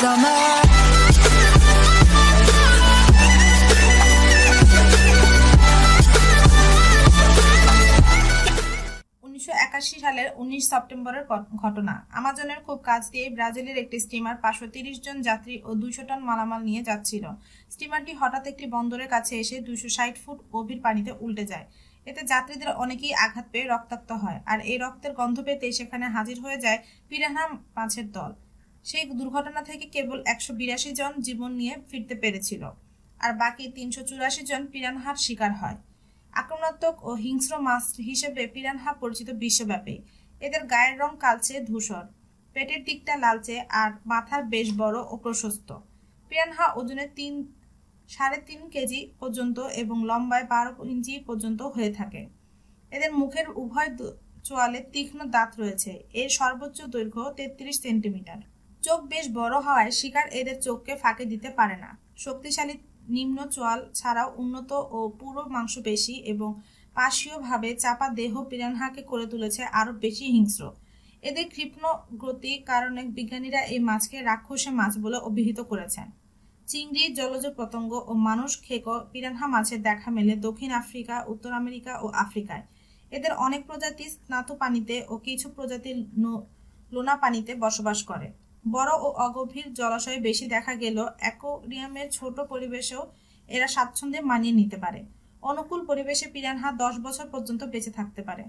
summer. একাশি সালের উনিশ সেপ্টেম্বরের ঘটনা। আমাজনের খুব কাছ দিয়ে ব্রাজিলের একটি স্টিমার পাঁচশো তিরিশ জন যাত্রী ও দুইশো টন মালামাল নিয়ে যাচ্ছিল। স্টিমারটি হঠাৎ একটি বন্দরের কাছে এসে দুইশো ষাট ফুট গভীর পানিতে উল্টে যায়। এতে যাত্রীদের অনেকেই আঘাত পেয়ে রক্তাক্ত হয়। আর এই রক্তের গন্ধ পেতেই সেখানে হাজির হয়ে যায় পিরাহা মাছের দল। সেই দুর্ঘটনা থেকে কেবল একশো বিরাশি জন জীবন নিয়ে ফিরতে পেরেছিল, আর বাকি তিনশো চুরাশি জন পিরানহার শিকার হয়। আক্রমণাত্মক ও হিংস্র মাছ হিসেবে পিরানহা পরিচিত বিশ্বব্যাপী। এদের গায়ের রং কালচে ধূসর, পেটের দিকটা লালচে, আর মাথার বেশ বড় ও প্রশস্ত। পিরানহা ওজনে তিন, সাড়ে তিন কেজি পর্যন্ত এবং লম্বায় বারো ইঞ্চি পর্যন্ত হয়ে থাকে। এদের মুখের উভয় চোয়ালে তীক্ষ্ণ দাঁত রয়েছে। এর সর্বোচ্চ দৈর্ঘ্য তেত্রিশ সেন্টিমিটার। চোখ বেশ বড় হওয়ায় শিকার এদের চোখকে ফাঁকে দিতে পারে না। শক্তিশালী নিম্ন চোয়াল ছাড়াও উন্নত ও পুরো মাংসপেশি এবং পাশীয়ভাবে চাপা দেহ পিরানহাকে করে তুলেছে আরও বেশি হিংস্র। এদের কৃষ্ণ গতি কারণে বিজ্ঞানীরা এই মাছকে রাক্ষসে মাছ বলে অভিহিত করেছেন। চিংড়ি, জলজ পতঙ্গ ও মানুষ খেক পিরানহা মাছের দেখা মেলে দক্ষিণ আফ্রিকা, উত্তর আমেরিকা ও আফ্রিকায়। এদের অনেক প্রজাতি স্নাত পানিতে ও কিছু প্রজাতি লোনা পানিতে বসবাস করে। বড় ও অগভীর জলাশয়ে বেশি দেখা গেলেও অ্যাকোরিয়ামের ছোট পরিবেশেও এরা স্বাচ্ছন্দ্যে মানিয়ে নিতে পারে। অনুকূল পরিবেশে পিরানহা দশ বছর পর্যন্ত বেঁচে থাকতে পারে।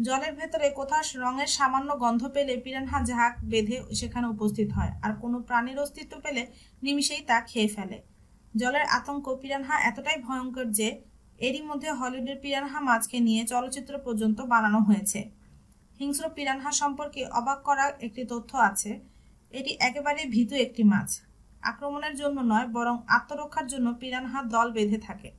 জলের ভেতরে কোথাও রঙের সামান্য গন্ধ পেলে পিরানহা ঝাঁক বেঁধে সেখানে উপস্থিত হয় আর কোনো প্রাণীর অস্তিত্ব পেলে নিমিষেই তা খেয়ে ফেলে। জলের আতঙ্ক পিরানহা এতটাই ভয়ঙ্কর যে এরই মধ্যে হলিউডের পিরানহা মাছকে নিয়ে চলচ্চিত্র পর্যন্ত বানানো হয়েছে। হিংস্র পিরানহা সম্পর্কে অবাক করা একটি তথ্য আছে। এটি একেবারে ভীতু একটি মাছ। আক্রমণের জন্য নয়, বরং আত্মরক্ষার জন্য পিরানহা দল বেঁধে থাকে।